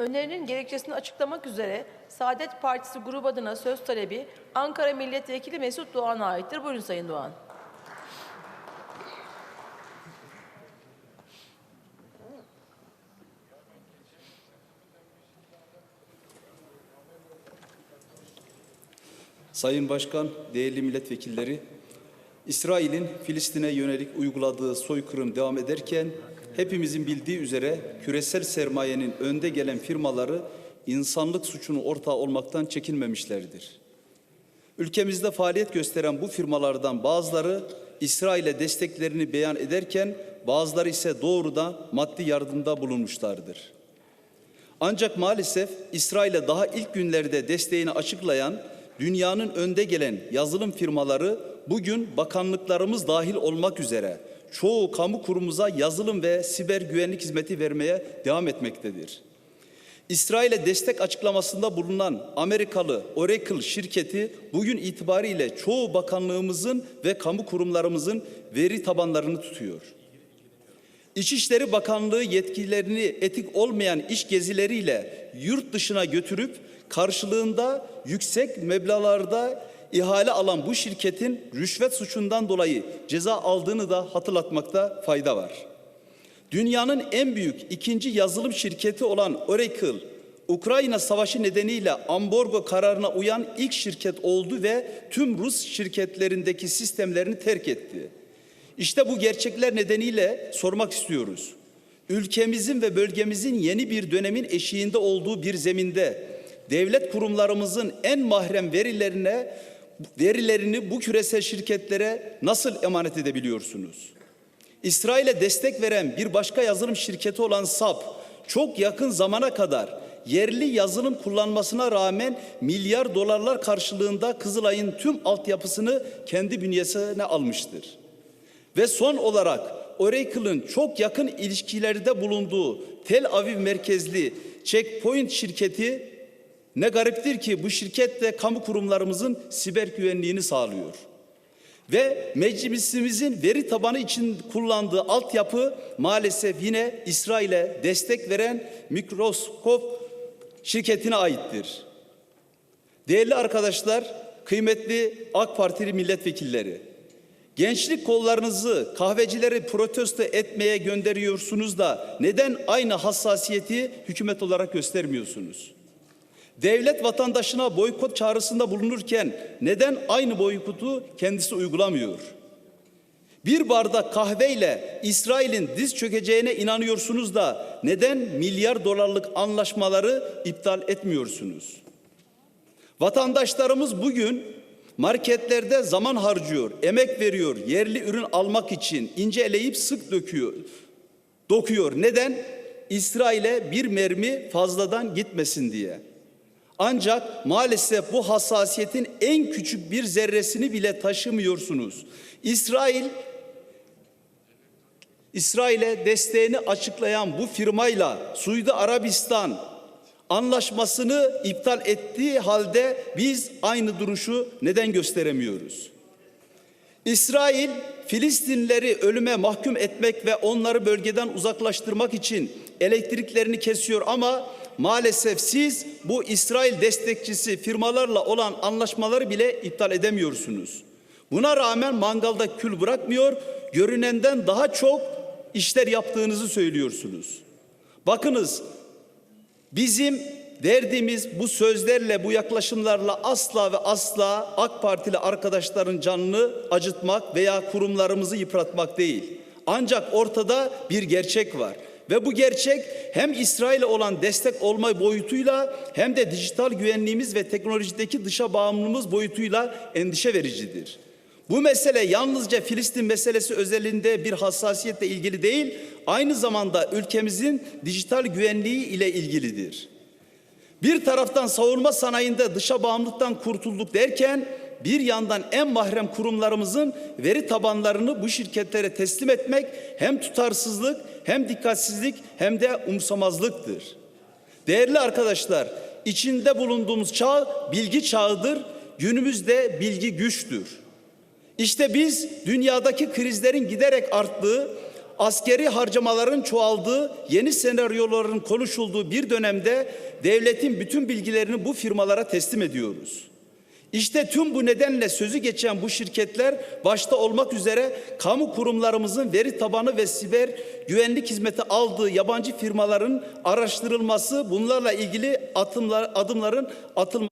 Önerinin gerekçesini açıklamak üzere Saadet Partisi grubu adına söz talebi Ankara Milletvekili Mesut Doğan'a aittir. Buyurun Sayın Doğan. Sayın Başkan, değerli milletvekilleri, İsrail'in Filistin'e yönelik uyguladığı soykırım devam ederken hepimizin bildiği üzere küresel sermayenin önde gelen firmaları insanlık suçunu ortağı olmaktan çekinmemişlerdir. Ülkemizde faaliyet gösteren bu firmalardan bazıları İsrail'e desteklerini beyan ederken bazıları ise doğrudan maddi yardımda bulunmuşlardır. Ancak maalesef İsrail'e daha ilk günlerde desteğini açıklayan dünyanın önde gelen yazılım firmaları bugün bakanlıklarımız dahil olmak üzere çoğu kamu kurumuza yazılım ve siber güvenlik hizmeti vermeye devam etmektedir. İsrail'e destek açıklamasında bulunan Amerikalı Oracle şirketi bugün itibariyle çoğu bakanlığımızın ve kamu kurumlarımızın veri tabanlarını tutuyor. İçişleri Bakanlığı yetkililerini etik olmayan iş gezileriyle yurt dışına götürüp karşılığında yüksek meblağlarda ihale alan bu şirketin rüşvet suçundan dolayı ceza aldığını da hatırlatmakta fayda var. Dünyanın en büyük ikinci yazılım şirketi olan Oracle, Ukrayna Savaşı nedeniyle ambargo kararına uyan ilk şirket oldu ve tüm Rus şirketlerindeki sistemlerini terk etti. İşte bu gerçekler nedeniyle sormak istiyoruz. Ülkemizin ve bölgemizin yeni bir dönemin eşiğinde olduğu bir zeminde devlet kurumlarımızın en mahrem verilerine verilerini bu küresel şirketlere nasıl emanet edebiliyorsunuz? İsrail'e destek veren bir başka yazılım şirketi olan SAP çok yakın zamana kadar yerli yazılım kullanmasına rağmen milyar dolarlar karşılığında Kızılay'ın tüm altyapısını kendi bünyesine almıştır. Ve son olarak Oracle'ın çok yakın ilişkilerde bulunduğu Tel Aviv merkezli Checkpoint şirketi ne gariptir ki bu şirket de kamu kurumlarımızın siber güvenliğini sağlıyor. Ve meclisimizin veri tabanı için kullandığı altyapı maalesef yine İsrail'e destek veren Microsoft şirketine aittir. Değerli arkadaşlar, kıymetli AK Partili milletvekilleri, gençlik kollarınızı kahvecileri protesto etmeye gönderiyorsunuz da neden aynı hassasiyeti hükümet olarak göstermiyorsunuz? Devlet vatandaşına boykot çağrısında bulunurken neden aynı boykotu kendisi uygulamıyor? Bir bardak kahveyle İsrail'in diz çökeceğine inanıyorsunuz da neden milyar dolarlık anlaşmaları iptal etmiyorsunuz? Vatandaşlarımız bugün marketlerde zaman harcıyor, emek veriyor, yerli ürün almak için ince eleyip sık döküyor, dokuyor. Neden? İsrail'e bir mermi fazladan gitmesin diye. Ancak maalesef bu hassasiyetin en küçük bir zerresini bile taşımıyorsunuz. İsrail İsrail'e desteğini açıklayan bu firmayla Suudi Arabistan anlaşmasını iptal ettiği halde biz aynı duruşu neden gösteremiyoruz? İsrail Filistinlileri ölüme mahkum etmek ve onları bölgeden uzaklaştırmak için elektriklerini kesiyor ama maalesef siz bu İsrail destekçisi firmalarla olan anlaşmaları bile iptal edemiyorsunuz. Buna rağmen mangalda kül bırakmıyor, görünenden daha çok işler yaptığınızı söylüyorsunuz. Bakınız bizim derdimiz bu sözlerle, bu yaklaşımlarla asla ve asla AK Partili arkadaşların canını acıtmak veya kurumlarımızı yıpratmak değil. Ancak ortada bir gerçek var. Ve bu gerçek hem İsrail'e olan destek olma boyutuyla hem de dijital güvenliğimiz ve teknolojideki dışa bağımlılığımız boyutuyla endişe vericidir. Bu mesele yalnızca Filistin meselesi özelinde bir hassasiyetle ilgili değil, aynı zamanda ülkemizin dijital güvenliği ile ilgilidir. Bir taraftan savunma sanayinde dışa bağımlılıktan kurtulduk derken bir yandan en mahrem kurumlarımızın veri tabanlarını bu şirketlere teslim etmek hem tutarsızlık hem dikkatsizlik hem de umsamazlıktır. Değerli arkadaşlar, içinde bulunduğumuz çağ bilgi çağıdır. Günümüzde bilgi güçtür. İşte biz dünyadaki krizlerin giderek arttığı, askeri harcamaların çoğaldığı, yeni senaryoların konuşulduğu bir dönemde devletin bütün bilgilerini bu firmalara teslim ediyoruz. İşte tüm bu nedenle sözü geçen bu şirketler başta olmak üzere kamu kurumlarımızın veri tabanı ve siber güvenlik hizmeti aldığı yabancı firmaların araştırılması, bunlarla ilgili atımlar, adımların atılması